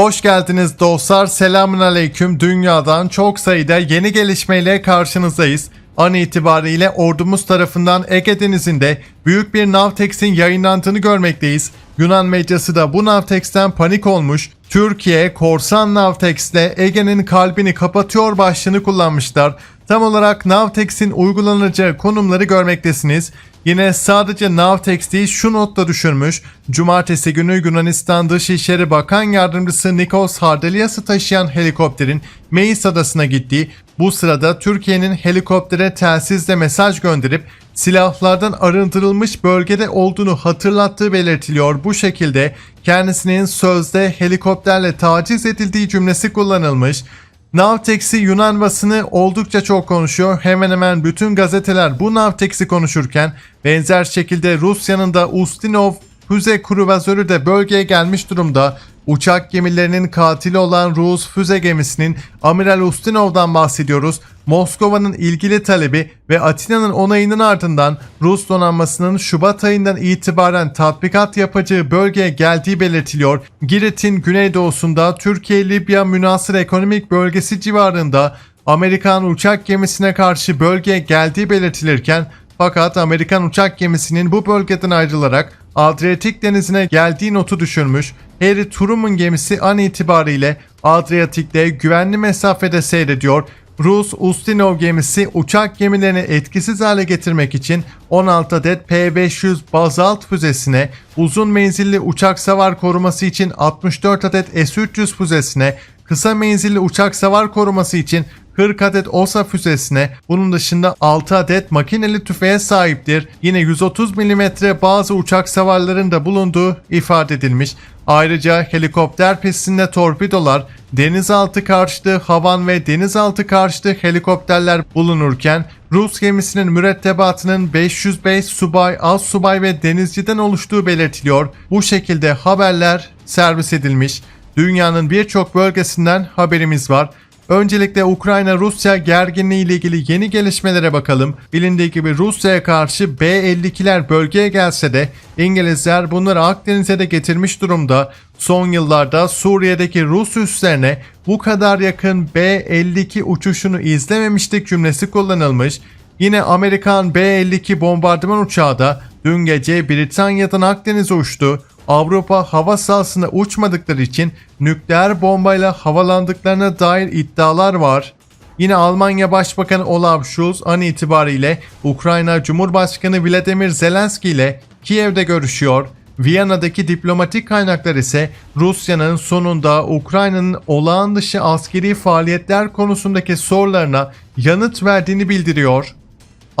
Hoş geldiniz dostlar. Selamun aleyküm. Dünyadan çok sayıda yeni gelişmeyle karşınızdayız. An itibariyle ordumuz tarafından Ege Denizi'nde büyük bir Navtex'in yayınlandığını görmekteyiz. Yunan medyası da bu Navtex'ten panik olmuş. Türkiye korsan Navtex'le Ege'nin kalbini kapatıyor başlığını kullanmışlar. Tam olarak Navtex'in uygulanacağı konumları görmektesiniz. Yine sadece Navtex değil şu notta düşürmüş. Cumartesi günü Yunanistan Dışişleri Bakan Yardımcısı Nikos Hardelias'ı taşıyan helikopterin Meis adasına gittiği bu sırada Türkiye'nin helikoptere telsizle mesaj gönderip silahlardan arındırılmış bölgede olduğunu hatırlattığı belirtiliyor. Bu şekilde kendisinin sözde helikopterle taciz edildiği cümlesi kullanılmış. Navtex'i Yunan basını oldukça çok konuşuyor. Hemen hemen bütün gazeteler bu Navtex'i konuşurken benzer şekilde Rusya'nın da Ustinov füze kruvazörü de bölgeye gelmiş durumda. Uçak gemilerinin katili olan Rus füze gemisinin Amiral Ustinov'dan bahsediyoruz. Moskova'nın ilgili talebi ve Atina'nın onayının ardından Rus donanmasının Şubat ayından itibaren tatbikat yapacağı bölgeye geldiği belirtiliyor. Girit'in güneydoğusunda Türkiye-Libya münasır ekonomik bölgesi civarında Amerikan uçak gemisine karşı bölgeye geldiği belirtilirken fakat Amerikan uçak gemisinin bu bölgeden ayrılarak Adriyatik denizine geldiği notu düşürmüş. Harry Truman gemisi an itibariyle Adriyatik'te güvenli mesafede seyrediyor. Rus Ustinov gemisi uçak gemilerini etkisiz hale getirmek için 16 adet P-500 bazalt füzesine, uzun menzilli uçak savar koruması için 64 adet S-300 füzesine, kısa menzilli uçak savar koruması için 40 adet OSA füzesine, bunun dışında 6 adet makineli tüfeğe sahiptir. Yine 130 mm bazı uçak savarların da bulunduğu ifade edilmiş. Ayrıca helikopter pistinde torpidolar, denizaltı karşıtı havan ve denizaltı karşıtı helikopterler bulunurken Rus gemisinin mürettebatının 505 subay, az subay ve denizciden oluştuğu belirtiliyor. Bu şekilde haberler servis edilmiş. Dünyanın birçok bölgesinden haberimiz var. Öncelikle Ukrayna-Rusya gerginliği ile ilgili yeni gelişmelere bakalım. Bilindiği gibi Rusya'ya karşı B-52'ler bölgeye gelse de İngilizler bunları Akdeniz'e de getirmiş durumda. Son yıllarda Suriye'deki Rus üslerine bu kadar yakın B-52 uçuşunu izlememiştik cümlesi kullanılmış. Yine Amerikan B-52 bombardıman uçağı da dün gece Britanya'dan Akdeniz'e uçtu. Avrupa hava sahasında uçmadıkları için nükleer bombayla havalandıklarına dair iddialar var. Yine Almanya Başbakanı Olaf Scholz an itibariyle Ukrayna Cumhurbaşkanı Vladimir Zelenski ile Kiev'de görüşüyor. Viyana'daki diplomatik kaynaklar ise Rusya'nın sonunda Ukrayna'nın olağan dışı askeri faaliyetler konusundaki sorularına yanıt verdiğini bildiriyor.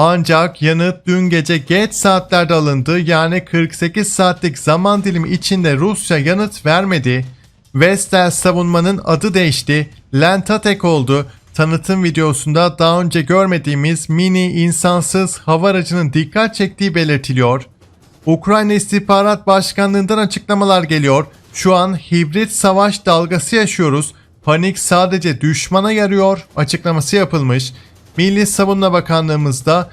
Ancak yanıt dün gece geç saatlerde alındı yani 48 saatlik zaman dilimi içinde Rusya yanıt vermedi. Vestel savunmanın adı değişti, Lentatek oldu. Tanıtım videosunda daha önce görmediğimiz mini insansız hava aracının dikkat çektiği belirtiliyor. Ukrayna İstihbarat Başkanlığından açıklamalar geliyor. Şu an hibrit savaş dalgası yaşıyoruz. Panik sadece düşmana yarıyor açıklaması yapılmış. Milli Savunma Bakanlığımızda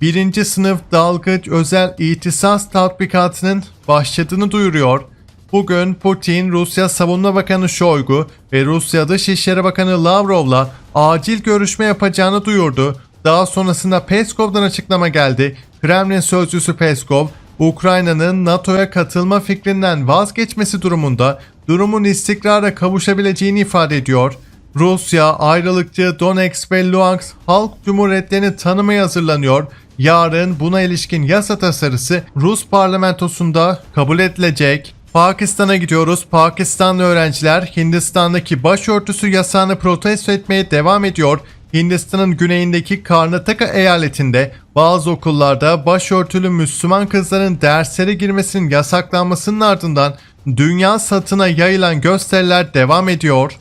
1. sınıf dalgıç özel ihtisas tatbikatının başladığını duyuruyor. Bugün Putin, Rusya Savunma Bakanı Shoigu ve Rusya Dışişleri Bakanı Lavrov'la acil görüşme yapacağını duyurdu. Daha sonrasında Peskov'dan açıklama geldi. Kremlin sözcüsü Peskov, Ukrayna'nın NATO'ya katılma fikrinden vazgeçmesi durumunda durumun istikrara kavuşabileceğini ifade ediyor. Rusya ayrılıkçı Donetsk ve Luhansk Halk Cumhuriyetlerini tanımaya hazırlanıyor. Yarın buna ilişkin yasa tasarısı Rus parlamentosunda kabul edilecek. Pakistan'a gidiyoruz. Pakistanlı öğrenciler Hindistan'daki başörtüsü yasağını protesto etmeye devam ediyor. Hindistan'ın güneyindeki Karnataka eyaletinde bazı okullarda başörtülü Müslüman kızların derslere girmesinin yasaklanmasının ardından dünya satına yayılan gösteriler devam ediyor.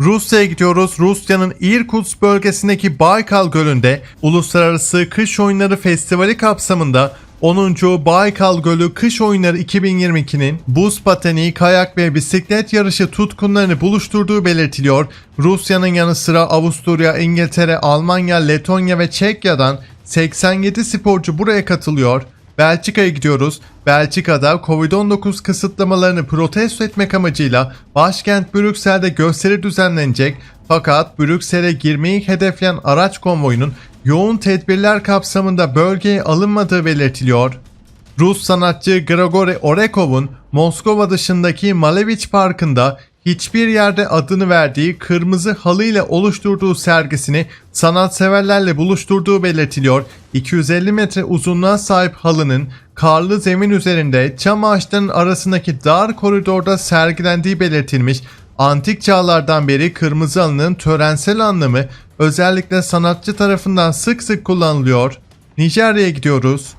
Rusya'ya gidiyoruz. Rusya'nın Irkutsk bölgesindeki Baykal Gölü'nde Uluslararası Kış Oyunları Festivali kapsamında 10. Baykal Gölü Kış Oyunları 2022'nin buz pateni, kayak ve bisiklet yarışı tutkunlarını buluşturduğu belirtiliyor. Rusya'nın yanı sıra Avusturya, İngiltere, Almanya, Letonya ve Çekya'dan 87 sporcu buraya katılıyor. Belçika'ya gidiyoruz. Belçika'da Covid-19 kısıtlamalarını protesto etmek amacıyla başkent Brüksel'de gösteri düzenlenecek. Fakat Brüksel'e girmeyi hedefleyen araç konvoyunun yoğun tedbirler kapsamında bölgeye alınmadığı belirtiliyor. Rus sanatçı Grigori Orekov'un Moskova dışındaki Malevich Parkı'nda hiçbir yerde adını verdiği kırmızı halı ile oluşturduğu sergisini sanatseverlerle buluşturduğu belirtiliyor. 250 metre uzunluğa sahip halının karlı zemin üzerinde çam ağaçlarının arasındaki dar koridorda sergilendiği belirtilmiş. Antik çağlardan beri kırmızı halının törensel anlamı özellikle sanatçı tarafından sık sık kullanılıyor. Nijerya'ya gidiyoruz.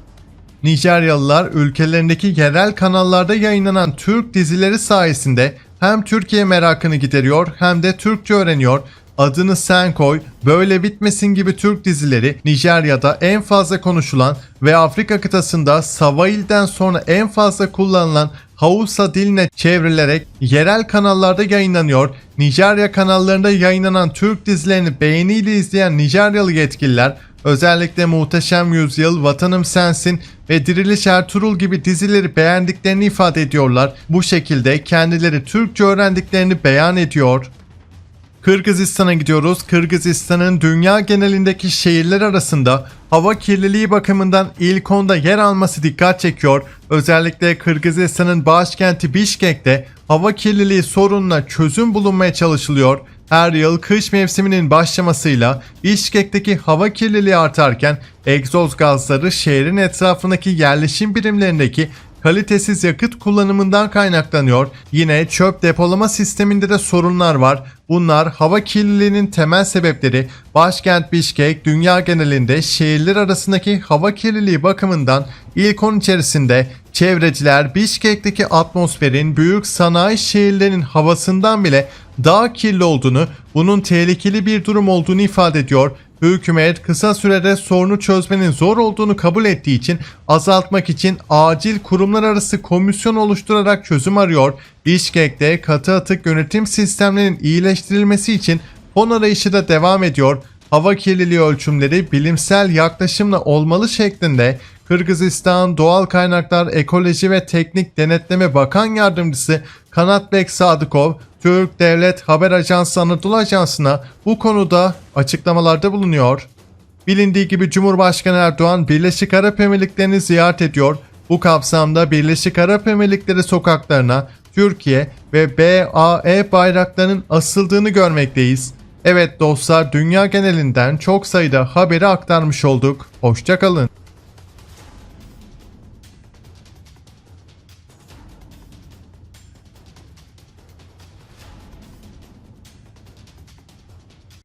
Nijeryalılar ülkelerindeki yerel kanallarda yayınlanan Türk dizileri sayesinde hem Türkiye merakını gideriyor hem de Türkçe öğreniyor. Adını sen koy, böyle bitmesin gibi Türk dizileri Nijerya'da en fazla konuşulan ve Afrika kıtasında Savail'den sonra en fazla kullanılan Hausa diline çevrilerek yerel kanallarda yayınlanıyor. Nijerya kanallarında yayınlanan Türk dizilerini beğeniyle izleyen Nijeryalı yetkililer özellikle Muhteşem Yüzyıl, Vatanım Sensin ve Diriliş Ertuğrul gibi dizileri beğendiklerini ifade ediyorlar. Bu şekilde kendileri Türkçe öğrendiklerini beyan ediyor. Kırgızistan'a gidiyoruz. Kırgızistan'ın dünya genelindeki şehirler arasında hava kirliliği bakımından ilk onda yer alması dikkat çekiyor. Özellikle Kırgızistan'ın başkenti Bişkek'te hava kirliliği sorununa çözüm bulunmaya çalışılıyor. Her yıl kış mevsiminin başlamasıyla Bişkek'teki hava kirliliği artarken egzoz gazları şehrin etrafındaki yerleşim birimlerindeki kalitesiz yakıt kullanımından kaynaklanıyor. Yine çöp depolama sisteminde de sorunlar var. Bunlar hava kirliliğinin temel sebepleri. Başkent Bişkek dünya genelinde şehirler arasındaki hava kirliliği bakımından ilk 10 içerisinde çevreciler Bişkek'teki atmosferin büyük sanayi şehirlerin havasından bile daha kirli olduğunu, bunun tehlikeli bir durum olduğunu ifade ediyor. Hükümet kısa sürede sorunu çözmenin zor olduğunu kabul ettiği için azaltmak için acil kurumlar arası komisyon oluşturarak çözüm arıyor. Bişkek'te katı atık yönetim sistemlerinin iyileştirilmesi için fon arayışı da devam ediyor. Hava kirliliği ölçümleri bilimsel yaklaşımla olmalı şeklinde Kırgızistan Doğal Kaynaklar Ekoloji ve Teknik Denetleme Bakan Yardımcısı Kanatbek Sadıkov, Türk Devlet Haber Ajansı Anadolu Ajansı'na bu konuda açıklamalarda bulunuyor. Bilindiği gibi Cumhurbaşkanı Erdoğan Birleşik Arap Emirlikleri'ni ziyaret ediyor. Bu kapsamda Birleşik Arap Emirlikleri sokaklarına Türkiye ve BAE bayraklarının asıldığını görmekteyiz. Evet dostlar dünya genelinden çok sayıda haberi aktarmış olduk. Hoşçakalın.